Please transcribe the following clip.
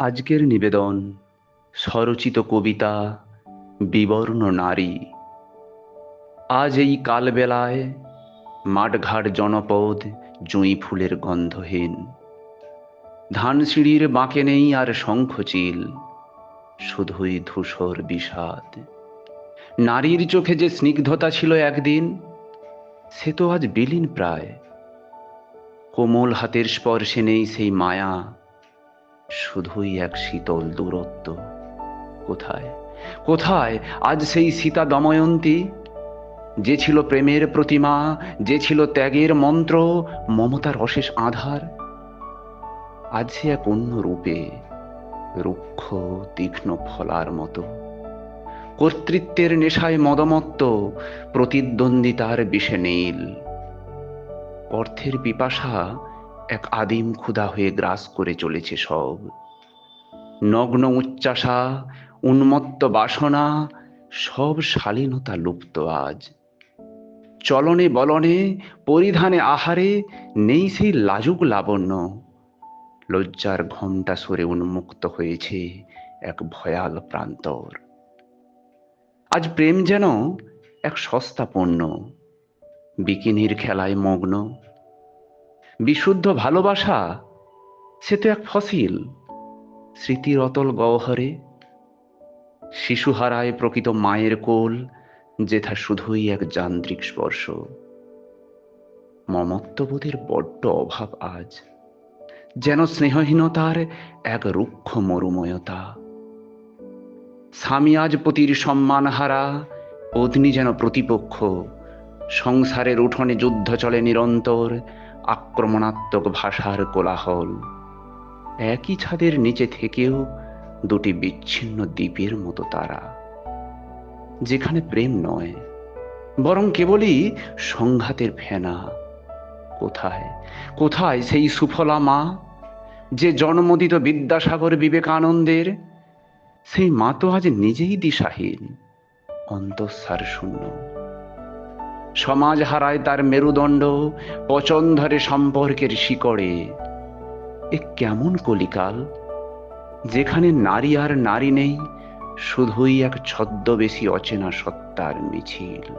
আজকের নিবেদন, স্বরচিত কবিতা, বিবর্ণ নারী। আজ এই কালবেলায় মাঠঘাট জনপদ জুঁই ফুলের গন্ধহীন। ধানসিঁড়ির বাঁকে নেই আর শঙ্খচিল শুধুই ধূসর বিষাদ। নারীর চোখে যে স্নিগ্ধতা ছিল একদিন, সে তো আজ বিলীন প্রায়। কোমল হাতের স্পর্শে নেই সেই মায়া শুধুই এক শীতল দূরত্ব। কোথায়? কোথায়? আজ সেই সীতা দময়ন্তী, যে ছিল প্রেমের প্রতিমা, যে ছিল ত্যাগের মন্ত্র, মমতার অশেষ আধার, আজ সে এক অন্য রূপে, রুক্ষ, তীক্ষ্ণ ফলার মতো। কর্তৃত্বের নেশায় মদমত্ত, প্রতিদ্বন্দ্বিতার বিষে নীল। অর্থের পিপাসা এক আদিম ক্ষুধা হয়ে গ্রাস করে চলেছে সব। নগ্ন উচ্চাসা উন্মত্ত বাসনা, সব শালীনতা লুপ্ত আজ। চলনে বলনে, পরিধানে আহারে, নেই সেই লাজুক লাবণ্য। লজ্জার ঘমটা সরে উন্মুক্ত হয়েছে এক ভয়াল প্রান্তর। আজ প্রেম যেন এক সস্তা পণ্য। বিকিনির খেলায় মগ্ন বিশুদ্ধ ভালোবাসা, সে তো এক ফসিল। স্মৃতির অতল গহ্বরে, শিশু হারায় প্রকৃত মায়ের কোল, যেথা শুধুই এক যান্ত্রিক স্পর্শ। মমত্ববোধের বড্ড অভাব আজ, যেন স্নেহহীনতার এক রুক্ষ মরুময়তা। স্বামী আজ পতির সম্মান হারা পত্নী যেন প্রতিপক্ষ, সংসারের উঠোনে যুদ্ধ চলে নিরন্তর আক্রমণাত্মক ভাষার কোলাহল। একই ছাদের নিচে থেকেও দুটি বিচ্ছিন্ন দ্বীপের মতো তারা, যেখানে প্রেম নয়, বরং কেবলই সংঘাতের ফেনা। কোথায় কোথায় সেই সুফলা মা, যে জন্মদিত বিদ্যাসাগর বিবেকানন্দের? সেই মা তো আজ নিজেই দিশাহীন অন্তঃসার শূন্য সমাজ হারায় তার মেরুদণ্ড পচন ধরে সম্পর্কের শিকড়ে। এ কেমন কলিকাল? যেখানে নারী আর নারী নেই, শুধুই এক ছদ্মবেশী অচেনা সত্তার মিছিল।